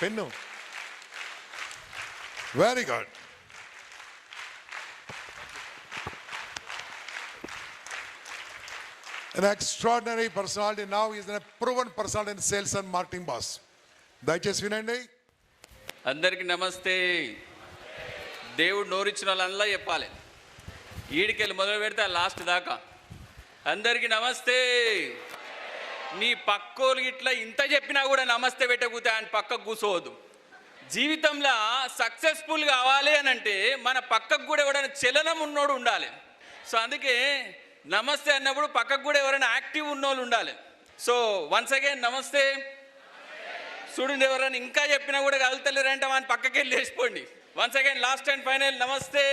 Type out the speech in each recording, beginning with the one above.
Pen very good An extraordinary personality now is a proven personality in sales and marketing boss. దయచేసి వినండి అందరికి నమస్తే దేవుడు నోరిచ్చిన వాళ్ళంలా చెప్పాలి ఈడికెళ్ళి మొదలు పెడితే ఆ లాస్ట్ దాకా అందరికి నమస్తే నీ పక్కోలు ఇట్లా ఇంత చెప్పినా కూడా నమస్తే పెట్టకపోతే ఆయన పక్కకు కూర్చోవద్దు. జీవితంలో సక్సెస్ఫుల్ కావాలి అని అంటే మన పక్కకు కూడా ఎవరైనా చలనం ఉన్నోడు ఉండాలి. సో అందుకే నమస్తే అన్నప్పుడు పక్కకు కూడా ఎవరైనా యాక్టివ్ ఉన్నోళ్ళు ఉండాలి. సో వన్స్ అగైన్ నమస్తే. చూడండి ఎవరైనా ఇంకా చెప్పినా కూడా కలుతలేరంటే వాని పక్కకి వెళ్ళి వేసిపోండి once again last and final నమస్తే.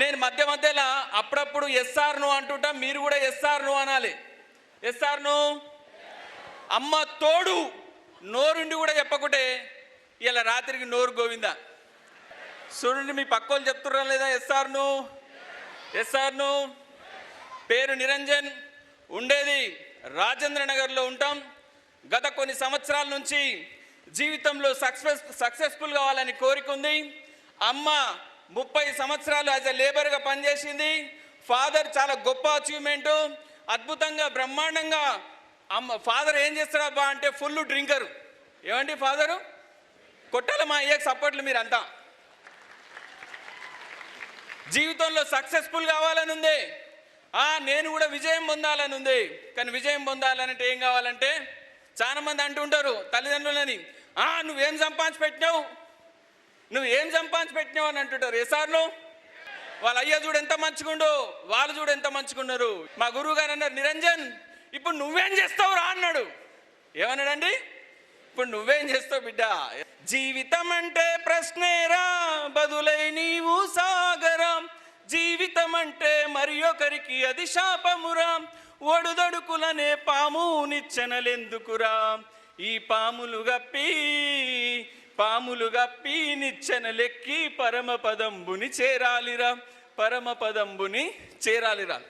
నేను మధ్య మధ్యలో అప్పుడప్పుడు ఎస్ఆర్ నువ్వు అంటుంటా మీరు కూడా ఎస్ఆర్ నువ్వు అనాలి. ఎస్ఆర్ను అమ్మ తోడు నోరుండి కూడా చెప్పకుంటే ఇలా రాత్రికి నోరు గోవిందా. చూడండి మీ పక్కోళ్ళు చెప్తుర్రా లేదా? ఎస్ఆర్ ఎస్ఆర్ను ఎస్ఆర్ పేరు నిరంజన్. ఉండేది రాజేంద్ర నగర్లో ఉంటాం. గత కొన్ని సంవత్సరాల నుంచి జీవితంలో సక్సెస్ సక్సెస్ఫుల్ కావాలని కోరిక ఉంది. అమ్మ ముప్పై సంవత్సరాలు యాజ్ ఎ లేబర్గా పనిచేసింది. ఫాదర్ చాలా గొప్ప అచీవ్మెంటు. అద్భుతంగా బ్రహ్మాండంగా. అమ్మ ఫాదర్ ఏం చేస్తాడబ్బా అంటే ఫుల్ డ్రింకరు. ఏమండి ఫాదరు? కొట్టాలి మా అయ్యకు సపోర్ట్లు మీరంతా. జీవితంలో సక్సెస్ఫుల్ కావాలని ఉంది. ఆ నేను కూడా విజయం పొందాలని ఉంది. కానీ విజయం పొందాలంటే ఏం కావాలంటే చాలా మంది అంటుంటారు తల్లిదండ్రులని ఆ నువ్వేం సంపాదించి పెట్టినావు? నువ్వు ఏం సంపాదించి పెట్టినావు? అని అంటుంటారు. ఏ సార్లు వాళ్ళ అయ్య చూడు ఎంత మంచిగుండు వాళ్ళు చూడు ఎంత మంచిగున్నారు. మా గురువు గారు అన్నారు నిరంజన్ ఇప్పుడు నువ్వేం చేస్తావు రా అన్నాడు. ఏమన్నాడండి? ఇప్పుడు నువ్వేం చేస్తావు బిడ్డ? జీవితం అంటే ప్రశ్నేరా బదులై నీవు సాగరా. జీవితం అంటే మరి ఒకరికి అది శాపమురా. ఒడుదొడుకులనే పాము నిచ్చెనలెందుకురా? ఈ పాములు గప్పి పాములుగా గప్పి నిచ్చెనలెక్కి పరమ పదంబుని చేరాలిరా పరమ పదంబుని చేరాలిరా.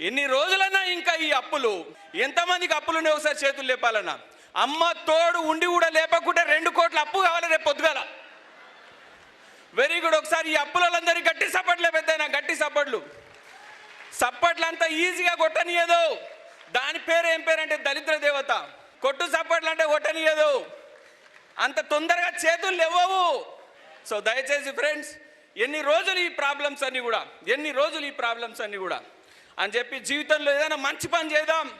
ఎన్ని రోజులన్నా ఇంకా ఈ అప్పులు? ఎంతమందికి అప్పులు ఒకసారి చేతులు లేపాలన్నా? అమ్మ తోడు ఉండి కూడా లేపకుంటే రెండు కోట్ల అప్పు కావాలి రేపు పొద్దుగాల. Very good. ఒకసారి ఈ అప్పులందరికీ గట్టి సప్పట్లే పెద్దయినా గట్టి సప్పట్లు సప్పట్లు అంత ఈజీగా కొట్టనియదు. దాని పేరు ఏం పేరు అంటే దళిద్ర దేవత. కొట్టు సప్పట్లు అంటే కొట్టనియదు. అంత తొందరగా చేతులు లేవవు. సో దయచేసి ఫ్రెండ్స్ ఎన్ని రోజులు ఈ ప్రాబ్లమ్స్ అన్ని కూడా ఎన్ని రోజులు ఈ ప్రాబ్లమ్స్ అన్ని కూడా? అని చెప్పి జీవితంలో ఏదైనా మంచి పని చేద్దాం.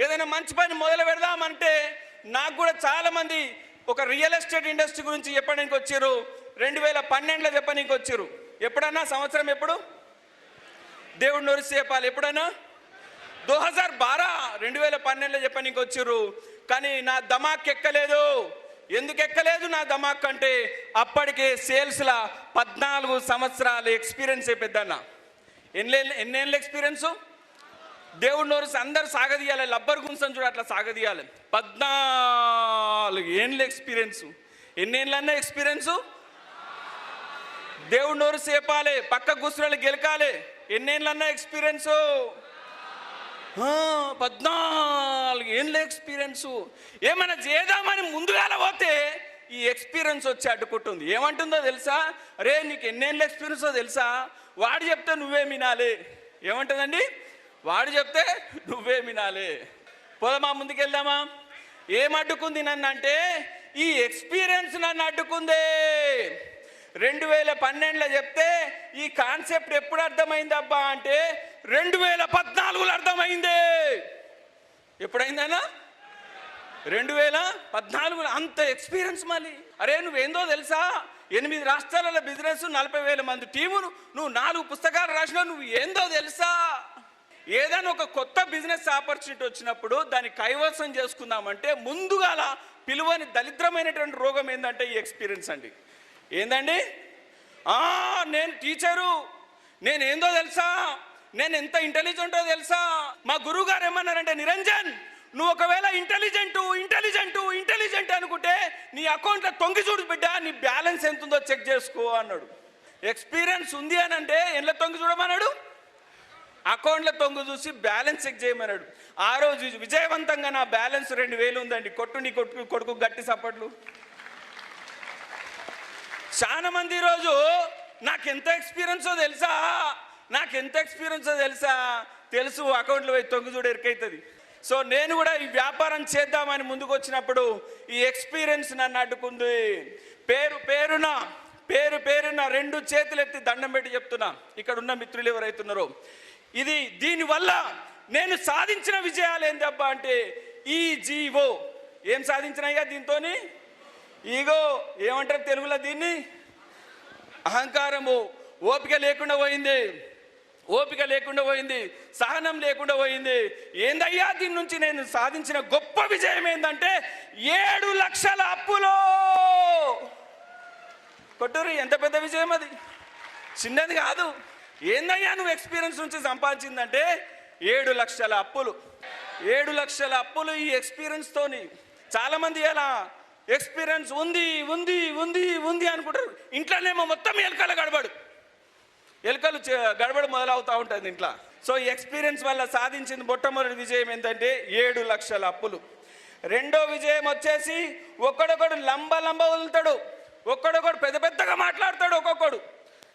ఏదైనా మంచి పని మొదలు పెడదాం అంటే నాకు కూడా చాలా మంది ఒక రియల్ ఎస్టేట్ ఇండస్ట్రీ గురించి చెప్పడానికి వచ్చారు. రెండు వేల పన్నెండులో చెప్పడానికి వచ్చారు. ఎప్పుడన్నా? సంవత్సరం ఎప్పుడు? దేవుడు నొరిసి చెప్పాలి. ఎప్పుడైనా దో హజార్ బారా రెండు వేల పన్నెండులో చెప్పడానికి వచ్చారు. కానీ నా దమాక్ ఎక్కలేదు. ఎందుకు ఎక్కలేదు నా దమాక్ అంటే అప్పటికే సేల్స్ల పద్నాలుగు సంవత్సరాల ఎక్స్పీరియన్స్ పెద్దన్న ఎన్ని ఎన్నేళ్ళ ఎక్స్పీరియన్స్? దేవుడు నోరు అందరు సాగదీయాలి లబ్బర్ గుంసం చూడ అట్లా సాగదీయాలి. పద్నాలుగు ఏండ్ల ఎక్స్పీరియన్స్. ఎన్నేళ్ళన్నా ఎక్స్పీరియన్స్? దేవుడు నోరు సేపాలి పక్క గుసురాలు గెలకాలి. ఎన్నేళ్ళన్నా ఎక్స్పీరియన్స్? పద్నాలుగు ఏండ్ల ఎక్స్పీరియన్స్ ఏమైనా చేద్దామని ముందుగాల పోతే ఈ ఎక్స్పీరియన్స్ వచ్చి అడ్డుకుంటుంది. ఏమంటుందో తెలుసా? అరే నీకు ఎన్నేళ్ళ ఎక్స్పీరియన్సో తెలుసా? వాడు చెప్తే నువ్వే వినాలి. ఏమంటుందండి? వాడు చెప్తే నువ్వే వినాలి. పోదమా ముందుకెళ్దామా? ఏం అడ్డుకుంది నన్ను అంటే ఈ ఎక్స్పీరియన్స్ నన్ను అడ్డుకుందే. రెండు వేల పన్నెండులో చెప్తే ఈ కాన్సెప్ట్ ఎప్పుడు అర్థమైంది అబ్బా అంటే రెండు వేల పద్నాలుగులో అర్థమైంది. ఎప్పుడైందన్నా రెండు వేల పద్నాలుగులో అంత ఎక్స్పీరియన్స్ మళ్ళీ. అరే నువ్వేందో తెలుసా? ఎనిమిది రాష్ట్రాలలో బిజినెస్ నలభై వేల మంది టీమును నువ్వు నాలుగు పుస్తకాలు రాసినావు నువ్వు ఏందో తెలుసా? ఏదైనా ఒక కొత్త బిజినెస్ ఆపర్చునిటీ వచ్చినప్పుడు దాన్ని కైవసం చేసుకుందామంటే ముందుగాల పిలువని దరిద్రమైనటువంటి రోగం ఏంటంటే ఈ ఎక్స్పీరియన్స్ అండి. ఏందండి? నేను టీచరు. నేనేందో తెలుసా? నేను ఎంత ఇంటెలిజెంటో తెలుసా? మా గురువు గారు ఏమన్నారంటే నిరంజన్ నువ్వు ఒకవేళ ఇంటెలిజెంట్ ఇంటెలిజెంట్ ఇంటెలిజెంట్ అనుకుంటే నీ అకౌంట్లో తొంగి చూడు బిడ్డ నీ బ్యాలెన్స్ ఎంత ఉందో చెక్ చేసుకో అన్నాడు. ఎక్స్పీరియన్స్ ఉంది అని అంటే ఎండ్ల తొంగి చూడమన్నాడు? అకౌంట్లో తొంగు చూసి బ్యాలెన్స్ చెక్ చేయమన్నాడు. ఆ రోజు విజయవంతంగా నా బ్యాలెన్స్ రెండు వేలు ఉందండి. కొట్టు నీ కొట్టు కొడుకు గట్టి సప్పట్లు చాలా మంది ఈరోజు నాకు ఎంత ఎక్స్పీరియన్సో తెలుసా? నాకు ఎంత ఎక్స్పీరియన్స్ తెలుసా? తెలుసు అకౌంట్లో పోయి తొంగి చూడ ఎరికైతుంది. సో నేను కూడా ఈ వ్యాపారం చేద్దామని ముందుకు వచ్చినప్పుడు ఈ ఎక్స్పీరియన్స్ నన్ను అడ్డుకుంది. పేరు పేరున పేరు పేరున రెండు చేతులు ఎత్తి దండం పెట్టి చెప్తున్నా. ఇక్కడ ఉన్న మిత్రులు ఎవరైతున్నారో. ఇది దీనివల్ల నేను సాధించిన విజయాలు ఏందబ్బా అంటే ఈ జీవో ఏం సాధించినాయిగా దీంతోని? ఈగో ఏమంటారు తెలుగులో దీన్ని? అహంకారము. ఓపిక లేకుండా పోయింది. ఓపిక లేకుండా పోయింది సహనం లేకుండా పోయింది. ఏందయ్యా దీని నుంచి నేను సాధించిన గొప్ప విజయం ఏంటంటే ఏడు లక్షల అప్పులో. కొట్టూరి ఎంత పెద్ద విజయం అది. చిన్నది కాదు. ఏందయ్యా నువ్వు ఎక్స్పీరియన్స్ నుంచి సంపాదించిందంటే ఏడు లక్షల అప్పులు. ఏడు లక్షల అప్పులు ఈ ఎక్స్పీరియన్స్ తోని. ఎలా ఎక్స్పీరియన్స్ ఉంది ఉంది ఉంది ఉంది అనుకుంటారు. ఇంట్లోనేమో మొత్తం ఎలకల గడబడు. ఎలుకలు చే- మొదలవుతూ ఉంటుంది ఇంట్లో సో ఈ ఎక్స్పీరియన్స్ వల్ల సాధించిన మొట్టమొదటి విజయం ఏంటంటే ఏడు లక్షల అప్పులు. రెండో విజయం వచ్చేసి ఒక్కడొకడు లంబ లంబ వదులుతాడు. ఒక్కడొకడు పెద్ద పెద్దగా మాట్లాడతాడు ఒక్కొక్కడు.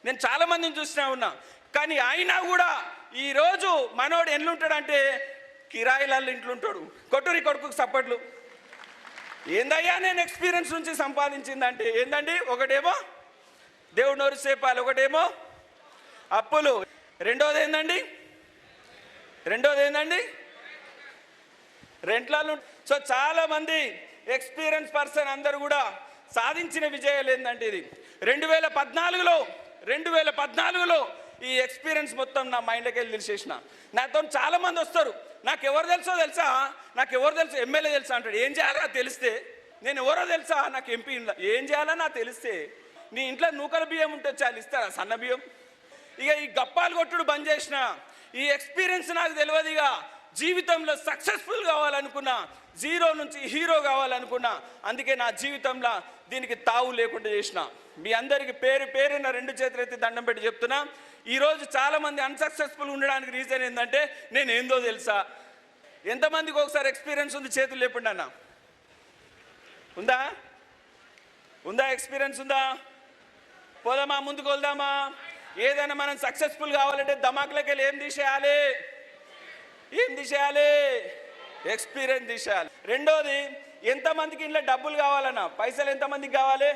నేను చాలా మందిని చూసినా ఉన్నా. కానీ అయినా కూడా ఈరోజు మనోడు ఎన్నుంటాడంటే కిరాయిలలో ఇంట్లో ఉంటాడు. కొట్టురి కొడుకు సప్పట్లు ఏందయ్యా నేను ఎక్స్పీరియన్స్ నుంచి సంపాదించిందంటే? ఏందండి? ఒకటేమో దేవుడు నోరు సేపాలి. ఒకటేమో అప్పులు. రెండోది ఏందండి? రెండోది ఏందండి? రెంట్లాలు సో చాలా మంది ఎక్స్పీరియన్స్ పర్సన్ అందరూ కూడా సాధించిన విజయాలు ఏంటంటే ఇది. రెండు వేల పద్నాలుగులో రెండు వేల పద్నాలుగులో ఈ ఎక్స్పీరియన్స్ మొత్తం నా మైండ్లోకి వెళ్ళి తెలిసేసిన. నాతో చాలా మంది వస్తారు. నాకు ఎవరు తెలుసో తెలుసా? నాకు ఎవరు తెలుసు? ఎమ్మెల్యే తెలుసా అంటాడు. ఏం చేయాలో తెలిస్తే నేను ఎవరో తెలుసా? నాకు ఎంపీ ఏం చేయాలా నాకు తెలిస్తే నీ ఇంట్లో నూకల బియ్యం ఉంటే చాలు ఇస్తారా? సన్న బియ్యం? ఇక ఈ గప్పాలు కొట్టుడు బంద్ చేసిన ఈ ఎక్స్పీరియన్స్ నాకు తెలియదు ఇక. జీవితంలో సక్సెస్ఫుల్ కావాలనుకున్నా జీరో నుంచి హీరో కావాలనుకున్నా అందుకే నా జీవితంలో దీనికి తావు లేకుండా చేసిన. మీ అందరికి పేరు పేరున్న రెండు చేతులు ఎత్తి దండం పెట్టి చెప్తున్నా. ఈరోజు చాలామంది అన్సక్సెస్ఫుల్ ఉండడానికి రీజన్ ఏంటంటే నేను ఏందో తెలుసా? ఎంతమందికి ఒకసారి ఎక్స్పీరియన్స్ ఉంది చేతులు లేకుండా అన్న? ఉందా? ఉందా ఎక్స్పీరియన్స్ ఉందా? పోదామా ముందుకు వెళ్దామా? ఏదైనా మనం సక్సెస్ఫుల్ కావాలంటే దమాకులకి వెళ్ళి ఏం తీసేయాలి? ఏం తీసేయాలి? ఎక్స్పీరియన్స్ తీసేయాలి. రెండోది ఎంతమందికి ఇంట్లో డబ్బులు కావాలన్నా పైసలు ఎంతమందికి కావాలి?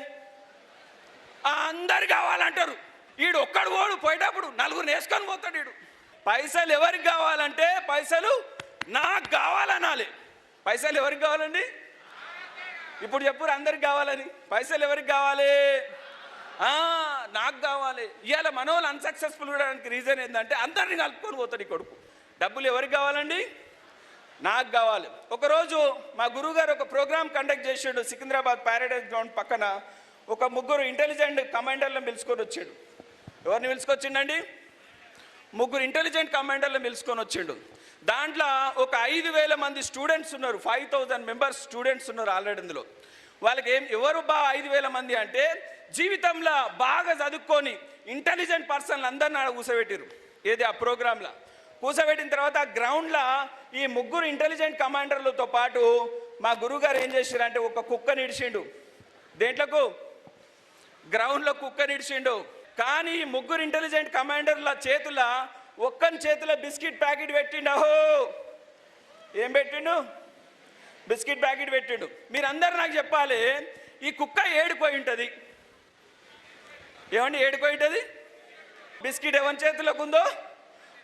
ఆ, అందరు కావాలంటారు. వీడు ఒక్కడు పోడు పోయేటప్పుడు నలుగురు వేసుకొని పోతాడు ఈడు. పైసలు ఎవరికి కావాలంటే పైసలు నాకు కావాలనాలి. పైసలు ఎవరికి కావాలండి? ఇప్పుడు చెప్పురు అందరికి కావాలని. పైసలు ఎవరికి కావాలి? నాకు కావాలి. ఇవాళ మనోళ్ళు అన్సక్సెస్ఫుల్ కూడా రీజన్ ఏంటంటే అందరిని కలుపుకొని పోతాడు ఈ కొడుకు. డబ్బులు ఎవరికి కావాలండి? నాకు కావాలి. ఒకరోజు మా గురువుగారు ఒక ప్రోగ్రామ్ కండక్ట్ చేసాడు సికింద్రాబాద్ ప్యారడైజ్ గ్రౌండ్ పక్కన. ఒక ముగ్గురు ఇంటెలిజెంట్ కమాండర్లను పిలుచుకొని వచ్చాడు. ఎవరిని పిలుచుకొచ్చిండండి? ముగ్గురు ఇంటెలిజెంట్ కమాండర్లను పిలుచుకొని వచ్చిండు. దాంట్లో ఒక ఐదు వేల మంది స్టూడెంట్స్ ఉన్నారు. ఫైవ్ థౌజండ్ మెంబర్స్ స్టూడెంట్స్ ఉన్నారు ఆల్రెడీ ఇందులో. వాళ్ళకి ఏం ఎవరు బా ఐదు వేల మంది అంటే జీవితంలో బాగా చదువుకొని ఇంటెలిజెంట్ పర్సన్లు అందరిని ఆడ కూసబెట్టారు ఏది ఆ ప్రోగ్రాంలో? కూసబెట్టిన తర్వాత ఆ గ్రౌండ్లో ఈ ముగ్గురు ఇంటెలిజెంట్ కమాండర్లతో పాటు మా గురువుగారు ఏం చేశారంటే ఒక కుక్క నిడిచిండు. దేంట్లకు? గ్రౌండ్లో కుక్క నిడిచిండు. కానీ ఈ ముగ్గురు ఇంటెలిజెంట్ కమాండర్ల చేతుల ఒక్కని చేతిలో బిస్కెట్ ప్యాకెట్ పెట్టిండు. అహో! ఏం పెట్టిండు? బిస్కెట్ ప్యాకెట్ పెట్టిండు. మీరందరూ నాకు చెప్పాలి ఈ కుక్క ఏడుకోయి ఉంటుంది. ఏమండి ఏడుకోయి ఉంటుంది? బిస్కెట్ ఎవరి చేతిలోకి ఉందో?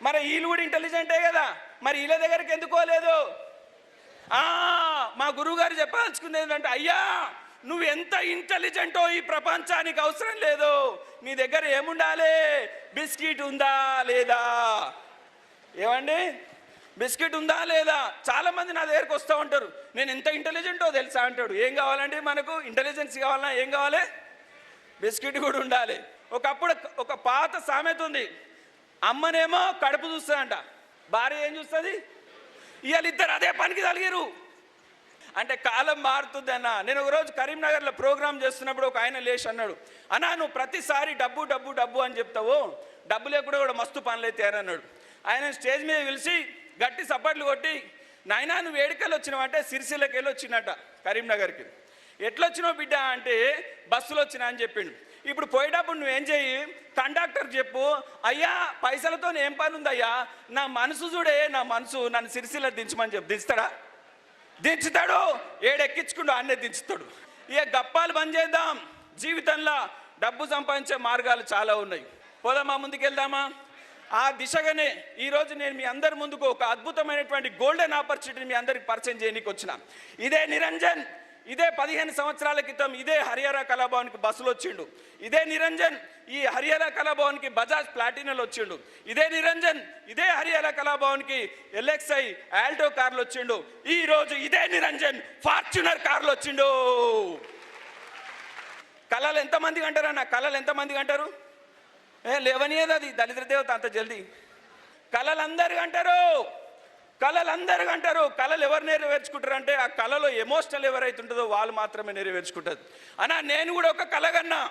మరి వీళ్ళు కూడా ఇంటెలిజెంటే కదా. మరి వీళ్ళ దగ్గరికి ఎందుకోలేదు మా గురువుగారు గారు ఏంటంటే అయ్యా నువ్వు ఎంత ఇంటెలిజెంటో ఈ ప్రపంచానికి అవసరం లేదు. నీ దగ్గర ఏముండాలి? బిస్కెట్ ఉందా లేదా? ఏమండి? బిస్కెట్ ఉందా లేదా? చాలా మంది నా దగ్గరకు వస్తూ ఉంటారు. నేను ఎంత ఇంటెలిజెంటో తెలుసా అంటాడు. ఏం కావాలండి మనకు? ఇంటెలిజెన్స్ కావాలన్నా ఏం కావాలి? బిస్కెట్ కూడా ఉండాలి. ఒకప్పుడు ఒక పాత సామెత ఉంది. అమ్మనేమో కడుపు చూస్తుందంట. భార్య ఏం చూస్తుంది? ఇవాళ ఇద్దరు అదే పనికి తలిగిరు అంటే కాలం మారుతుంది అన్న. నేను ఒకరోజు కరీంనగర్లో ప్రోగ్రామ్ చేస్తున్నప్పుడు ఒక ఆయన లేచి అన్నాడు అన్నా నువ్వు ప్రతిసారి డబ్బు డబ్బు డబ్బు అని చెప్తావు. డబ్బు లేకుండా కూడా మస్తు పనులు అయితే అన్నాడు. ఆయన స్టేజ్ మీద పిలిచి గట్టి సప్పట్లు కొట్టి నాయనా నువ్వు వేడుకలు వచ్చినావంటే సిరిసిల్లకి వెళ్ళి వచ్చినట్ట కరీంనగర్కి. ఎట్లొచ్చినావు బిడ్డ? అంటే బస్సులో వచ్చినా అని చెప్పిండు. ఇప్పుడు పోయేటప్పుడు నువ్వేం చెయ్యి? కండక్టర్ చెప్పు. అయ్యా పైసలతో ఏం పని ఉందయ్యా నా మనసు చూడే నా మనసు నన్ను సిరిసిల్ల దించమని చెప్పు. దించుతాడా? దించుతాడు. ఏడెక్కించుకుంటూ అన్నే దించుతాడు. ఇక గప్పాలు బంద్ చేద్దాం. జీవితంలో డబ్బు సంపాదించే మార్గాలు చాలా ఉన్నాయి. పోదామా ముందుకెళ్దామా? ఆ దిశగానే ఈరోజు నేను మీ అందరి ముందుకు ఒక అద్భుతమైనటువంటి గోల్డెన్ ఆపర్చునిటీని మీ అందరికి పరిచయం చేయడానికి వచ్చిన. ఇదే నిరంజన్ ఇదే పదిహేను సంవత్సరాల క్రితం ఇదే హరియారా కళాభవన్కి బస్సులు వచ్చిండు. ఇదే నిరంజన్ ఈ హరియారా కళాభవన్కి బజాజ్ ప్లాటినల్ వచ్చిండు. ఇదే నిరంజన్ ఇదే హరియారా కళాభవన్కి ఎల్ఎక్స్ఐ ఆల్టో కార్లు వచ్చిండు. ఈరోజు ఇదే నిరంజన్ ఫార్చునర్ కార్లు వచ్చిండు. కళలు ఎంతమందికి అంటారు అన్న? కళలు ఎంతమందికి అంటారు ఏ లేవనియదు అది. దళిద్ర దేవత అంత జల్దీ. కళలు అంటారు. కళలు అందరికి అంటారు. కళలు ఎవరు నెరవేర్చుకుంటారు అంటే ఆ కళలో ఎమోషనల్ ఎవరైతే ఉంటుందో వాళ్ళు మాత్రమే నెరవేర్చుకుంటారు. అన్నా నేను కూడా ఒక కళగన్నా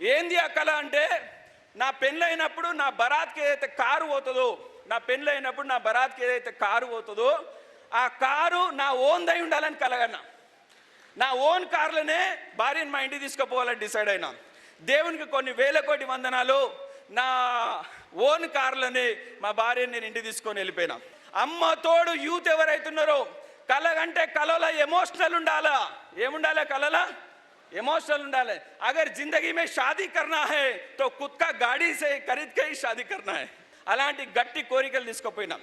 ఏంది ఆ కళ అంటే నా పెళ్ళైనప్పుడు నా బరాత్కి ఏదైతే కారు పోతుందో నా పెళ్ళైనప్పుడు నా బరాత్కి ఏదైతే కారు పోతుందో ఆ కారు నా ఓన్దై ఉండాలని కలగన్నా నా ఓన్ కార్లనే భార్యను మా ఇంటికి తీసుకుపోవాలని డిసైడ్ అయినా. దేవునికి కొన్ని వేల కోటి వందనాలు. నా ఓన్ కార్లని మా భార్యని నేను ఇంటి తీసుకొని వెళ్ళిపోయినా. అమ్మ తోడు యూత్ ఎవరైతున్నారో కళ కంటే కళలో ఎమోషనల్ ఉండాలా? ఏముండాలి కళలా ఎమోషనల్ ఉండాలి. అగర్ జిందగీ మే షాదీ కర్నా హే తో కుత్కా గాడీ సే ఖరీద్ కే షాదీ కర్నా హే. అలాంటి గట్టి కోరికలు తీసుకుపోయినాం.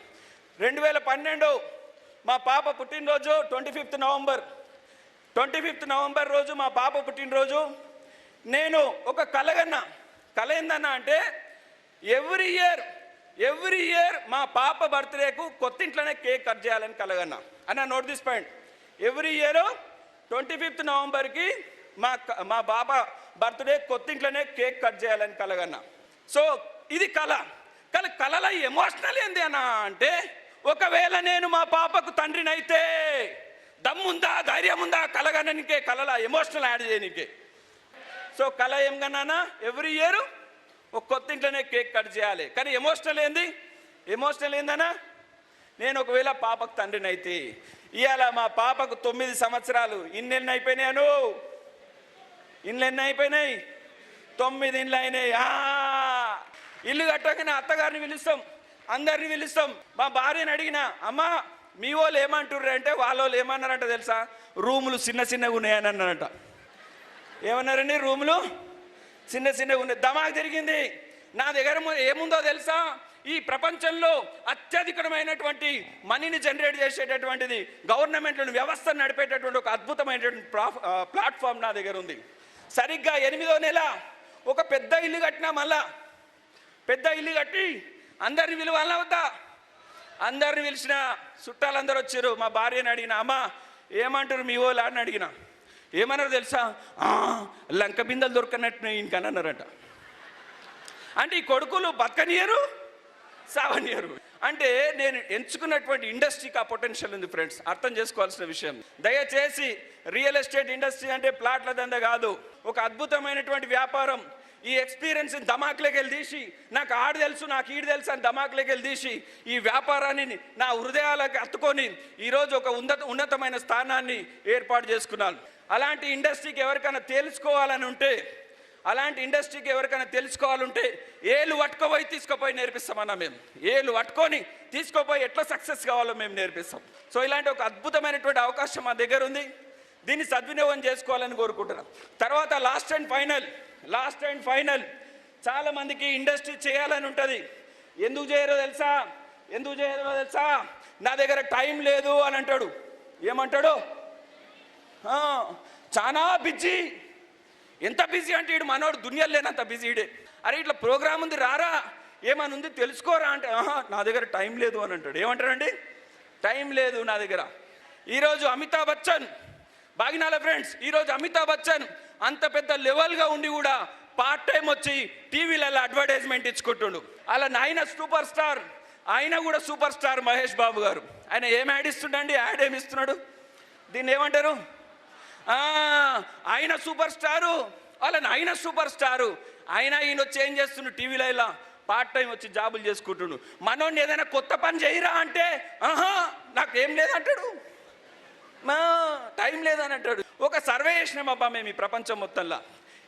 రెండు వేల పన్నెండు మా పాప పుట్టినరోజు twenty fifth November. Twenty fifth November రోజు మా పాప పుట్టినరోజు. నేను ఒక కలగన్నా. కల ఏందన్నా అంటే ఎవ్రీ ఇయర్ ఎవ్రీ ఇయర్ మా పాప బర్త్డేకు కొత్త ఇంట్లోనే కేక్ కట్ చేయాలని కలగన్నా. అన్న note this point every year twenty fifth నవంబర్కి మా మా బాబా బర్త్డే కొత్త ఇంట్లోనే కేక్ కట్ చేయాలని కలగన్నా. సో ఇది కళ కానీ కళలో ఎమోషనల్ ఏంది అన్న అంటే ఒకవేళ నేను మా పాపకు తండ్రినైతే దమ్ముందా ధైర్యం ఉందా కలగననికే కళల ఎమోషనల్ యాడ్ చేయనికే. సో కళ ఏం కన్నానా ఎవ్రీ ఇయర్ ఒక కొత్త ఇంట్లోనే కేక్ కట్ చేయాలి. కానీ ఎమోషనల్ ఏంది? ఎమోషనల్ ఏందన్నా నేను ఒకవేళ పాపకు తండ్రిని అయితే ఇవాళ మా పాపకు తొమ్మిది సంవత్సరాలు. ఇన్నెన్ని అయిపోయినాను ఇల్లు అయిపోయినాయి? తొమ్మిది ఇండ్లు అయినాయి. ఇల్లు కట్టకనే అత్తగారిని పిలుస్తాం. అందరిని పిలుస్తాం. మా భార్యని అడిగిన అమ్మా మీ వాళ్ళు ఏమంటుర్రు అంటే వాళ్ళ వాళ్ళు ఏమన్నారంట తెలుసా? రూములు చిన్న చిన్నగా ఉన్నాయని అన్నారంట. ఏమన్నారండి రూములు? చిన్న చిన్నగా ఉన్నాయి దమాక్ తిరిగింది నా దగ్గర ఏముందో తెలుసా? ఈ ప్రపంచంలో అత్యధికమైనటువంటి మనీని జనరేట్ చేసేటటువంటిది గవర్నమెంట్ వ్యవస్థను నడిపేటటువంటి ఒక అద్భుతమైనటువంటి ప్లాట్ఫామ్ నా దగ్గర ఉంది. సరిగ్గా ఎనిమిదో నెల ఒక పెద్ద ఇల్లు కట్టినా మళ్ళా పెద్ద ఇల్లు కట్టి అందరిని పిలువాల వద్దా? అందరిని పిలిచిన చుట్టాలందరూ వచ్చారు. మా భార్యని అడిగిన అమ్మ ఏమంటారు మీ వాళ్ళు అని అడిగినా ఏమన్నారు తెలుసా? లంక బిందెలు దొరకనట్టు ఇంకని అన్నారట. అంటే ఈ కొడుకులు బతకనియరు సావనియరు. అంటే నేను ఎంచుకున్నటువంటి ఇండస్ట్రీకి ఆ పొటెన్షియల్ ఉంది ఫ్రెండ్స్. అర్థం చేసుకోవాల్సిన విషయం. దయచేసి రియల్ ఎస్టేట్ ఇండస్ట్రీ అంటే ప్లాట్ల దంద కాదు. ఒక అద్భుతమైనటువంటి వ్యాపారం. ఈ ఎక్స్పీరియన్స్ ధమాకులోకి వెళ్ళి తీసి నాకు ఆడు తెలుసు నాకు ఈడు తెలుసు అని ధమాకులోకి వెళ్ళి తీసి ఈ వ్యాపారాన్ని నా హృదయాలకు అత్తుకొని ఈరోజు ఒక ఉన్నత ఉన్నతమైన స్థానాన్ని ఏర్పాటు చేసుకున్నాను. అలాంటి ఇండస్ట్రీకి ఎవరికైనా తేల్చుకోవాలని ఉంటే అలాంటి ఇండస్ట్రీకి ఎవరికైనా తెలుసుకోవాలంటే ఏళ్ళు పట్టుకోపోయి తీసుకుపోయి నేర్పిస్తామన్నా మేము. ఏళ్ళు పట్టుకొని తీసుకుపోయి ఎట్లా సక్సెస్ కావాలో మేము నేర్పిస్తాం. సో ఇలాంటి ఒక అద్భుతమైనటువంటి అవకాశం మా దగ్గర ఉంది. దీన్ని సద్వినియోగం చేసుకోవాలని కోరుకుంటున్నాం. తర్వాత last and final last and final చాలామందికి ఇండస్ట్రీ చేయాలని ఉంటుంది. ఎందుకు చేయరో తెలుసా? ఎందుకు చేయరో తెలుసా? నా దగ్గర టైం లేదు అని అంటాడు. ఏమంటాడు? చాలా బిజీ. ఎంత బిజీ అంటే ఇడు మనోడు దునియాలు లేనంత బిజీ ఇడే అరే ఇట్లా ప్రోగ్రామ్ ఉంది రారా. ఏమని ఉంది తెలుసుకోరా అంటే నా దగ్గర టైం లేదు అని అంటాడు. ఏమంటాడండి? టైం లేదు నా దగ్గర. ఈరోజు అమితాబ్ బచ్చన్ బాగినాల ఫ్రెండ్స్ ఈరోజు అమితాబ్ బచ్చన్ అంత పెద్ద లెవెల్గా ఉండి కూడా పార్ట్ టైం వచ్చి టీవీలలో అడ్వర్టైజ్మెంట్ ఇచ్చుకుంటుండు. అలా నాయన సూపర్ స్టార్ ఆయన కూడా సూపర్ స్టార్ మహేష్ బాబు గారు. ఆయన ఏం యాడ్ ఇస్తుండండి? యాడ్ ఏమి ఇస్తున్నాడు? దీన్ని ఏమంటారు? ఆయన సూపర్ స్టారు. వాళ్ళని ఆయన సూపర్ స్టారు. ఆయన ఈయన వచ్చి ఏం చేస్తుండు? టీవీలో ఇలా పార్ట్ టైం వచ్చి జాబులు చేసుకుంటుండు. మనోడిని ఏదైనా కొత్త పని చేయరా అంటే ఆహా నాకేం లేదంటాడు? మా టైం లేదని అంటాడు. ఒక సర్వే చేసినాం అబ్బా మేము ఈ ప్రపంచం మొత్తంలో.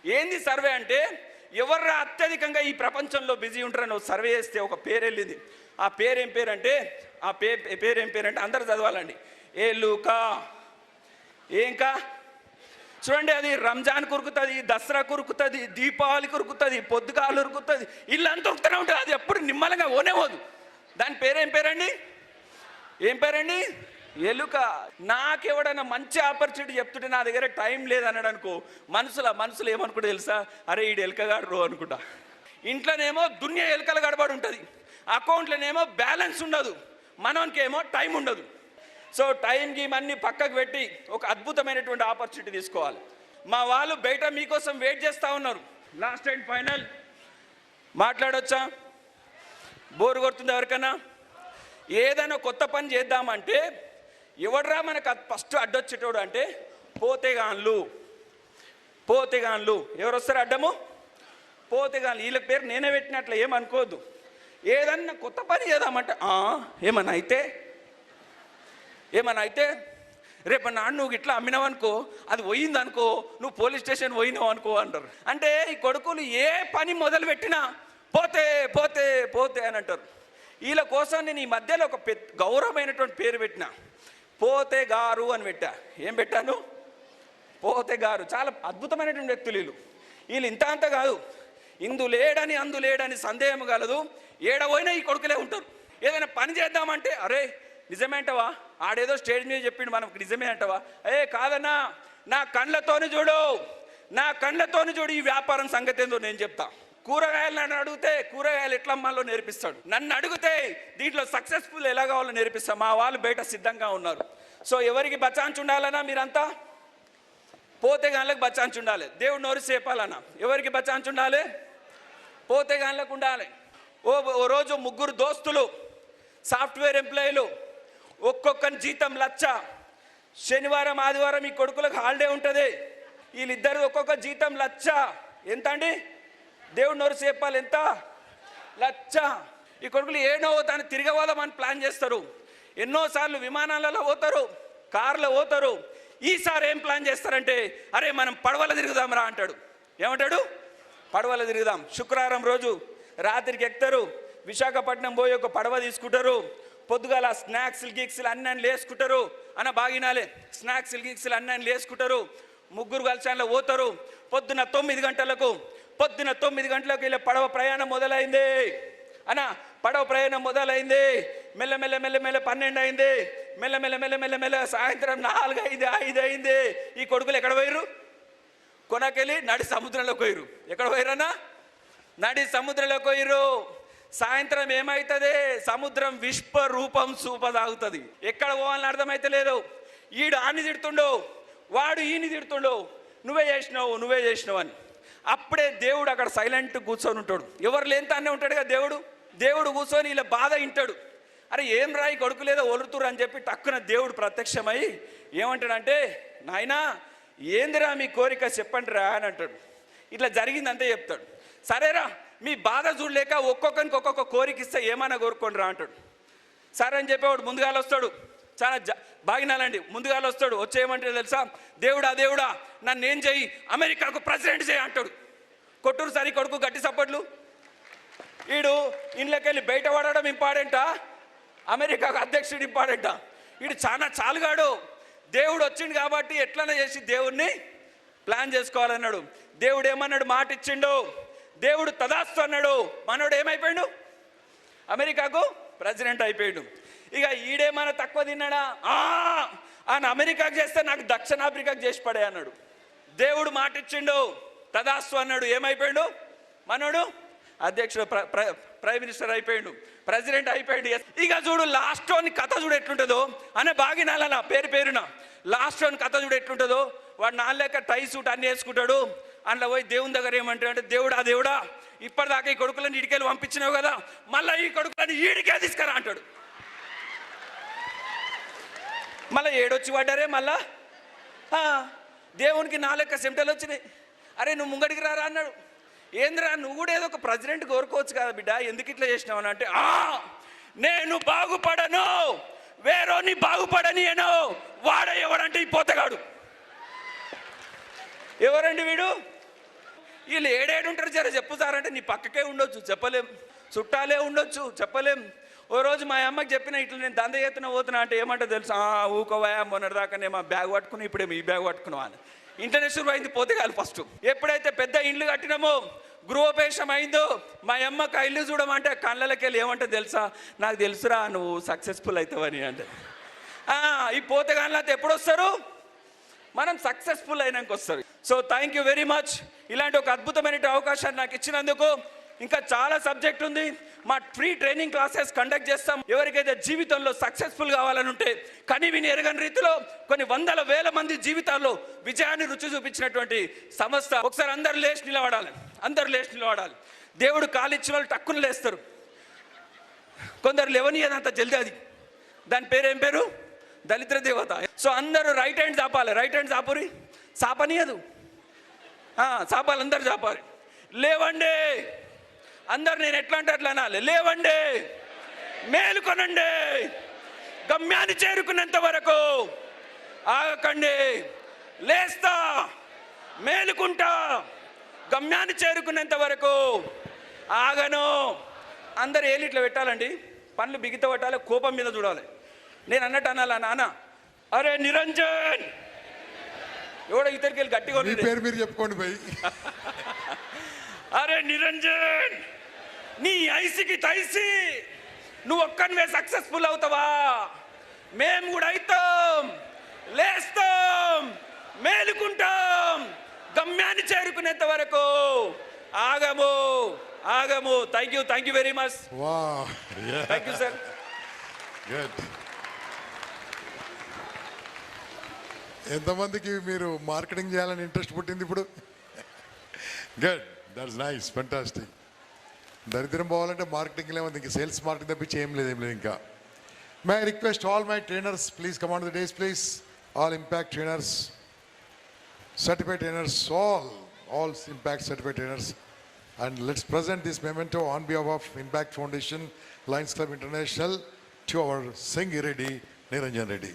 ఏంది సర్వే అంటే ఎవర్రా అత్యధికంగా ఈ ప్రపంచంలో బిజీ ఉంటారని ఒక సర్వే చేస్తే ఒక పేరు వెళ్ళింది. ఆ పేరు ఏం పేరు అంటే ఆ పే పేరు ఏం పేరు అంటే అందరు చదవాలండి. ఏ లూకా? ఏంకా చూడండి అది రంజాన్ కురుకుతుంది దసరా కురుకుతుంది దీపావళి కురుకుతుంది పొద్దుగాలు ఉరుకుతుంది ఇల్లంతా ఉరుకుతూనే ఉంటుంది. అది ఎప్పుడు నిమ్మలంగా ఓనే పోదు. దాని పేరేం పేరండి? ఏం పేరండి? ఎలుక. నాకెవడైనా మంచి ఆపర్చునిటీ చెప్తుంటే నా దగ్గర టైం లేదన్నాడు అనుకో మనసులో మనసులో ఏమనుకుంటా తెలుసా? అరే ఈడు ఎలుకగాడు రో అనుకుంటా. ఇంట్లోనేమో దున్య ఎలుకలు గడబడి ఉంటుంది. అకౌంట్లోనేమో బ్యాలెన్స్ ఉండదు. మనోనికేమో టైం ఉండదు. సో టైంకి అన్ని పక్కకు పెట్టి ఒక అద్భుతమైనటువంటి ఆపర్చునిటీ తీసుకోవాలి. మా వాళ్ళు బయట మీకోసం వెయిట్ చేస్తూ ఉన్నారు. లాస్ట్ అండ్ ఫైనల్ మాట్లాడొచ్చా? బోరు కొడుతుంది ఎవరికైనా ఏదైనా కొత్త పని చేద్దామంటే ఎవడరా మనకు ఫస్ట్ అడ్డొచ్చేటోడు అంటే పోతేగాన్లు. పోతేగాన్లు. ఎవరు వస్తారు అడ్డము? పోతేగాన్లు. వీళ్ళ పేరు నేనే పెట్టినట్లు ఏమనుకోవద్దు. ఏదన్నా కొత్త పని చేద్దామంటే ఏమన్నా అయితే ఏమన్నా అయితే రేపు నాన్న నువ్వు ఇట్లా అమ్మినావనుకో అది పోయిందనుకో నువ్వు పోలీస్ స్టేషన్ పోయినావు అనుకో అంటారు. అంటే ఈ కొడుకులు ఏ పని మొదలు పెట్టినా పోతే పోతే పోతే అని అంటారు. వీళ్ళ కోసం నేను ఈ మధ్యలో ఒక పెద్ద గౌరవమైనటువంటి పేరు పెట్టిన. పోతే గారు అని పెట్టా. ఏం పెట్టాను? పోతే గారు. చాలా అద్భుతమైనటువంటి వ్యక్తులు వీళ్ళు. వీళ్ళు ఇంత అంత కాదు. ఇందు లేడని అందు లేడని సందేహం కలదు. ఏడవైనా ఈ కొడుకులే ఉంటారు. ఏదైనా పని చేద్దామంటే అరే నిజమేంటవా ఆడేదో స్టేజ్ మీద చెప్పిండు మనకు నిజమే అంటవా? ఏ కాదన్నా నా కండ్లతోని చూడు నా కళ్ళతోని చూడు ఈ వ్యాపారం సంగతి ఏందో నేను చెప్తా. కూరగాయలు నన్ను అడిగితే కూరగాయలు ఎట్లా అమ్మాలో నేర్పిస్తాడు. నన్ను అడిగితే దీంట్లో సక్సెస్ఫుల్ ఎలా కావాలో నేర్పిస్తా. మా వాళ్ళు బయట సిద్ధంగా ఉన్నారు. సో ఎవరికి బచాంచు ఉండాలన్నా మీరంతా? పోతే గాన్లకు బచాంచు ఉండాలి. దేవుడు నోరు చేపాలన్నా ఎవరికి బచాంచు ఉండాలి? పోతే గాన్లకు ఉండాలి. ఓ ఓ రోజు ముగ్గురు దోస్తులు సాఫ్ట్వేర్ ఎంప్లాయీలు ఒక్కొక్కరి జీతం లచ్చ. శనివారం ఆదివారం ఈ కొడుకులకు హాలిడే ఉంటుంది. వీళ్ళిద్దరు ఒక్కొక్క జీతం లచ్చ. ఎంత అండి దేవుడు నోరు చెప్పాలి ఎంత? లచ్చ. ఈ కొడుకులు ఏడో దాన్ని తిరగవాదమని ప్లాన్ చేస్తారు. ఎన్నోసార్లు విమానాలలో పోతారు కార్లో పోతారు. ఈసారి ఏం ప్లాన్ చేస్తారంటే అరే మనం పడవల తిరుగుదాం రా అంటాడు. ఏమంటాడు? పడవల తిరుగుదాం. శుక్రవారం రోజు రాత్రికి ఎక్కుతారు. విశాఖపట్నం పోయి ఒక పడవ తీసుకుంటారు. పొద్దుగాల స్నాక్స్లు గీక్స్లు అన్నీ అని లేసుకుంటారు. అన్న బాగినాలే. స్నాక్స్లు గీక్స్లు అన్నీ అని లేసుకుంటారు. ముగ్గురు కలిసి పోతారు. పొద్దున తొమ్మిది గంటలకు పొద్దున తొమ్మిది గంటలకు ఇలా పడవ ప్రయాణం మొదలైంది. అన్న పడవ ప్రయాణం మొదలైంది. మెల్ల మెల్ల మెల్ల మెల్ల పన్నెండు అయింది. మెల్ల మెల్ల మెల్ల మెల్ల మెల్ల సాయంత్రం నాలుగు ఐదు ఐదు అయింది. ఈ కొడుకులు ఎక్కడ పోయిరు కొనకెళ్ళి నడి సముద్రంలోకి పోయిరు ఎక్కడ పోయిరన్నా నడి సముద్రంలోకి పోయిరు సాయంత్రం ఏమవుతుంది సముద్రం విశ్వరూపం సూపదాగుతుంది ఎక్కడ పోవాలని అర్థమైతే లేదు. ఈడు ఆని తిడుతుండో వాడు ఈని తిడుతుండో నువ్వే చేసినావు నువ్వే చేసినావు అని. అప్పుడే దేవుడు అక్కడ సైలెంట్ కూర్చొని ఉంటాడు. ఎవరు లేని ఉంటాడు కదా దేవుడు? దేవుడు కూర్చొని ఇలా బాధ వింటాడు. అరే ఏం రాయి కొడుకులేదో ఒలుతురు అని చెప్పి టక్కున దేవుడు ప్రత్యక్షమై ఏమంటాడంటే నాయనా ఏందిరా మీ కోరిక చెప్పండి రా అని అంటాడు. ఇట్లా జరిగిందంతే చెప్తాడు. సరేరా మీ బాధ చూడలేక ఒక్కొక్కరికి ఒక్కొక్క కోరిక ఇస్తే ఏమైనా కోరుకోండి రా అంటాడు. సరే అని చెప్పేవాడు ముందుగాల వస్తాడు. చాలా బాగినాలండి ముందుగాల వస్తాడు. వచ్చేయమంటే తెలుసా? దేవుడా దేవుడా నన్ను ఏం చెయ్యి? అమెరికాకు ప్రెసిడెంట్ చేయి అంటాడు. కొట్టూరు సరి కొడుకు గట్టి సపోర్ట్లు? వీడు ఇంట్లోకెళ్ళి బయట పడడం ఇంపార్టెంటా? అమెరికాకు అధ్యక్షుడు ఇంపార్టెంటా? వీడు చాలా చాలుగాడు. దేవుడు వచ్చిండు కాబట్టి ఎట్లనే చేసి దేవుణ్ణి ప్లాన్ చేసుకోవాలన్నాడు. దేవుడు ఏమన్నాడు? మాట ఇచ్చిండు దేవుడు తదాస్తు అన్నాడు. మనోడు ఏమైపోయాడు? అమెరికాకు ప్రెసిడెంట్ అయిపోయాడు. ఇక ఈడేమైనా తక్కువ తిన్నాడా? ఆ, ఆయన అమెరికాకు చేస్తే నాకు దక్షిణాఫ్రికాకు చేసి పడే అన్నాడు. దేవుడు మాట ఇచ్చిండు తదాస్తు అన్నాడు. ఏమైపోయాడు? మనోడు అధ్యక్షుడు ప్ర- ప్రైమ్ మినిస్టర్ అయిపోయాడు. ప్రెసిడెంట్ అయిపోయాడు. ఇక చూడు లాస్ట్ వన్ కథ చూడు ఎట్లుంటుందో. అనే బాగినాల పేరు పేరున. లాస్ట్ వన్ కథ చూడు ఎట్లుంటుందో. వాడు నాలుక టై సూట్ అన్ని వేసుకుంటాడు. అందులో పోయి దేవుని దగ్గర ఏమంటాడంటే దేవుడా దేవుడా ఇప్పటిదాకా ఈ కొడుకులను ఇడికెళ్ళి పంపించినావు కదా మళ్ళీ ఈ కొడుకులను ఈడికే తీసుకురా అంటాడు. మళ్ళీ ఏడొచ్చి పడ్డారే మళ్ళా? దేవునికి నాలుక సెంటలు వచ్చినాయి. అరే నువ్వు ముంగడికి రారా అన్నాడు. ఏందిరా నువ్వు కూడా ఏదో ఒక ప్రెసిడెంట్ కోరుకోవచ్చు కదా బిడ్డ ఎందుకు ఇట్లా చేసినావు అని అంటే "ఆ, నేను బాగుపడను. వేరోని బాగుపడనియను వాడ ఎవడంటే ఈ పోతగాడు. ఎవరండి వీడు? వీళ్ళు ఏడేడు ఉంటారు జర చెప్పు సార్ అంటే నీ పక్కకే ఉండొచ్చు చెప్పలేం. చుట్టాలే ఉండొచ్చు చెప్పలేం. ఓ రోజు మా అమ్మకి చెప్పిన ఇట్లా నేను దంద చేతున పోతున్నా అంటే ఏమంటే తెలుసా? "ఆ, ఊకోవయా మొన్నటిదాకా నేను మా బ్యాగ్ పట్టుకుని ఇప్పుడేమో ఈ బ్యాగ్ పట్టుకున్నావా అని. ఇంటర్నేషనల్ అయింది పోతే ఫస్ట్. ఎప్పుడైతే పెద్ద ఇండ్లు కట్టినామో గృహోపేషం అయిందో మా అమ్మకి ఆ ఇల్లు చూడమంటే కళ్ళకి వెళ్ళి ఏమంటే తెలుసా? నాకు తెలుసురా నువ్వు సక్సెస్ఫుల్ అవుతావని అంటే. ఈ పోతే కానీ ఎప్పుడు వస్తారు మనం సక్సెస్ఫుల్ అయినాక వస్తారు. So thank you very much ఇలాంటి ఒక అద్భుతమైన అవకాశాన్ని నాకు ఇచ్చినందుకు ఇంకా చాలా సబ్జెక్ట్ ఉంది. మా ఫ్రీ ట్రైనింగ్ క్లాసెస్ కండక్ట్ చేస్తాం. ఎవరికైతే జీవితంలో సక్సెస్ఫుల్ కావాలని ఉంటే కని విని ఎరగని రీతిలో కొన్ని వందల వేల మంది జీవితాల్లో విజయాన్ని రుచి చూపించినటువంటి సంస్థ. ఒకసారి అందరు లేచి నిలబడాలి. అందరు లేచి నిలబడాలి. దేవుడు కాలిచ్చిన వాళ్ళు టక్కున లేస్తారు. కొందరు లేవనియదంత జల్దీ అది. దాని పేరు ఏం పేరు? దళిద్ర దేవత. సో అందరూ రైట్ హ్యాండ్ చాపాలి. రైట్ హ్యాండ్ చాపురి. చాపనియదు. చాపాలి అందరు చాపాలి. లేవండి. అందరు నేను ఎట్లా అంటే అట్లా అనాలి. లేవండి. మేలుకొనండి గమ్యాన్ని చేరుకున్నంత వరకు ఆగకండి. లేస్తా. మేలుకుంటా. గమ్యాన్ని చేరుకున్నంత వరకు ఆగను. అందరు ఏళ్ళు ఇట్లా పెట్టాలండి. పనులు బిగితపట్టాలి కోపం మీద చూడాలి. నేను అన్నట్టు అనాలా నాన్న అరే నిరంజన్! ఎవడో ఇద్దరికి వెళ్ళి గట్టిగా మీ ఉన్నాడు. పేరు మీరు చెప్పుకోండి భయ్ అరే నిరంజన్ నీ ఐసికి తైసి నువ్వు ఒక్కనివే సక్సెస్ఫుల్ అవుతావా? మేము కూడా అవుతాం లేస్తాం మేలుకుంటాం గమ్యాన్ని చేరుకునేంత వరకు. ఆగము ఆగము. Thank you thank you very much thank you sir good ఎంతమందికి మీరు మార్కెటింగ్ చేయాలని ఇంట్రెస్ట్ పుట్టింది ఇప్పుడు? గుడ్ దట్స్ నైస్ ఫెంటాస్టిక్ దరిద్రం పోవాలంటే మార్కెటింగ్ లేమంది. ఇంకా సేల్స్ మార్కెటింగ్ తప్పించి ఏం లేదు ఏం లేదు ఇంకా. My request all my trainers please come on the dais please all impact trainers certified trainers all all impact certified trainers and let's present this memento on behalf of impact foundation lions club international to our Singi Reddy Niranjan Reddy